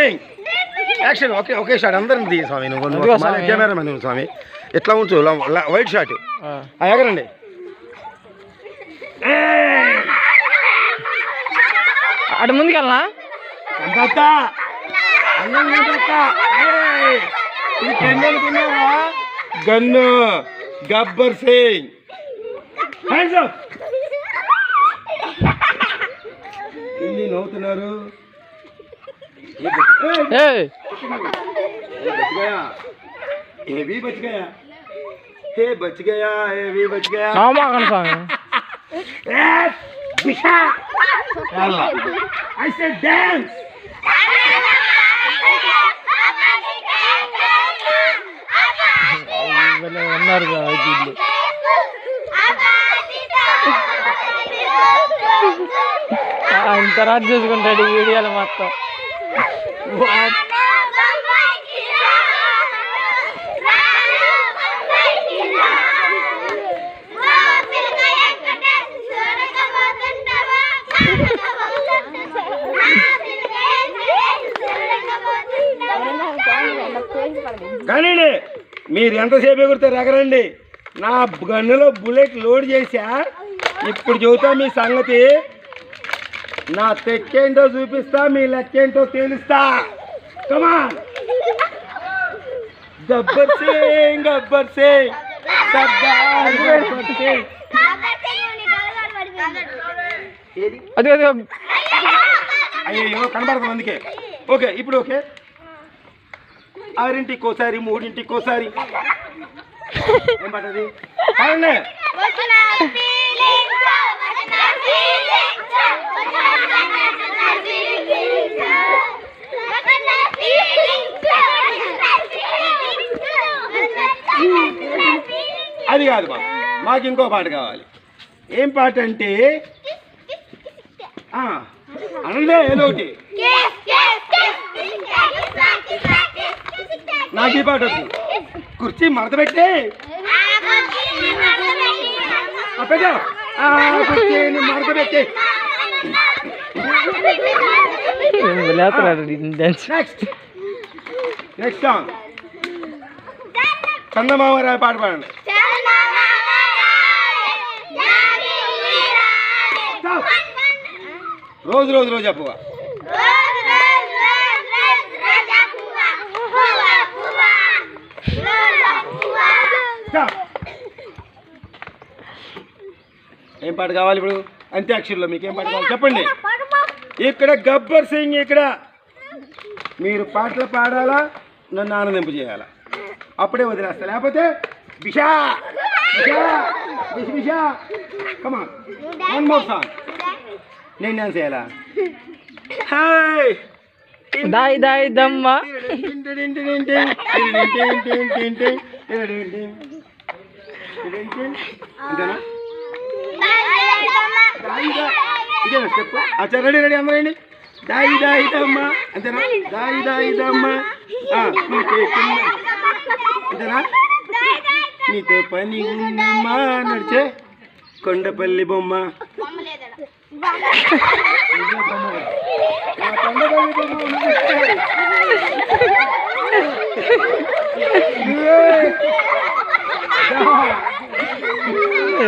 Swing action okay okay shot అందరిని దిగి స్వామి నువ్వు అదిగో స్వామి. కెమెరా నువ్వు స్వామి. ఎట్లా ఉంచు? వైట్ షాట్ ఎగరండి. అటు ముందుకెళ్ళనా? Gun. Gabbar Singh. Hands up ఇన్ని నవ్వుతున్నారు. ये बच- ए, ఏ ये बच गया ये भी बच गया ये बच गया ये भी बच गया నవమాకండి స్వామి ए, दिशा यल्ला आई से डांस భలే ఉన్నారు కదా వీళ్ళు. ఆయన తర్వాత చూసుకుంటాడు ఈ వీడియోలు మొత్తం కానీ మీరు ఎంతసేపు ఎగురుతారు ఎగరండి. నా గన్నులో బుల్లెట్ లోడ్ చేశా. ఇప్పుడు చెబుతా మీ సంగతి. నా తెక్కేంటో చూపిస్తా మీ లెక్కేంటో తేలుస్తా. Come on Gabbar Singh Gabbar Singh. Sardar Gabbar Singh. అయ్యో కనబడుతుంది అందుకే. ఓకే ఇప్పుడు ఓకే. ఆరింటికి ఒకసారి మూడింటికి ఒకసారి ఏం పట్టది అది కాదు మాకు మాకు ఇంకో పాట కావాలి. ఏం పాట అంటే అనలే ఏదో ఒకటి. నాకు ఈ పాట వద్దు. కుర్చీ మడత పెట్టే. ఆ, కుర్చీని మడత పెట్టే. లేతున్నాడు నెక్స్ట్ నెక్స్ట్ సాంగ్ చందమామ పాట పాడండి. రోజు రోజు రోజు అప్పుగా. ఏం పాట కావాలి ఇప్పుడు? అంత్యాక్షరిలో మీకు ఏం పాట కావాలి? చెప్పండి. ఇక్కడ గబ్బర్ సింగ్ ఇక్కడ. మీరు పాటలు పాడాలా? నన్ను ఆనందింప చేయాలా? అప్పుడే వదిలేస్తా. లేకపోతే బిషా బిషా బిష బిషా కమా వన్ మోర్ సాంగ్ నేను డాన్స్ చేయాలా? హాయ్ దాయి దాయి దమ్మ. అంతేనా? ఇదేనా స్టెప్ అచ్చా రెడీ రెడీ అందరూ రండి. దాయి దాయి దమ్మ. అంతేనా? దాయి దాయి దమ్మ. నీకే. అంతేనా? నీతో పని ఉందమ్మా నడిచే కొండపల్లి బొమ్మ.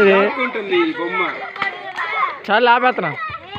దాక్కుంటుంది ఈ బొమ్మ. చాలా ఆపేస్తున్నా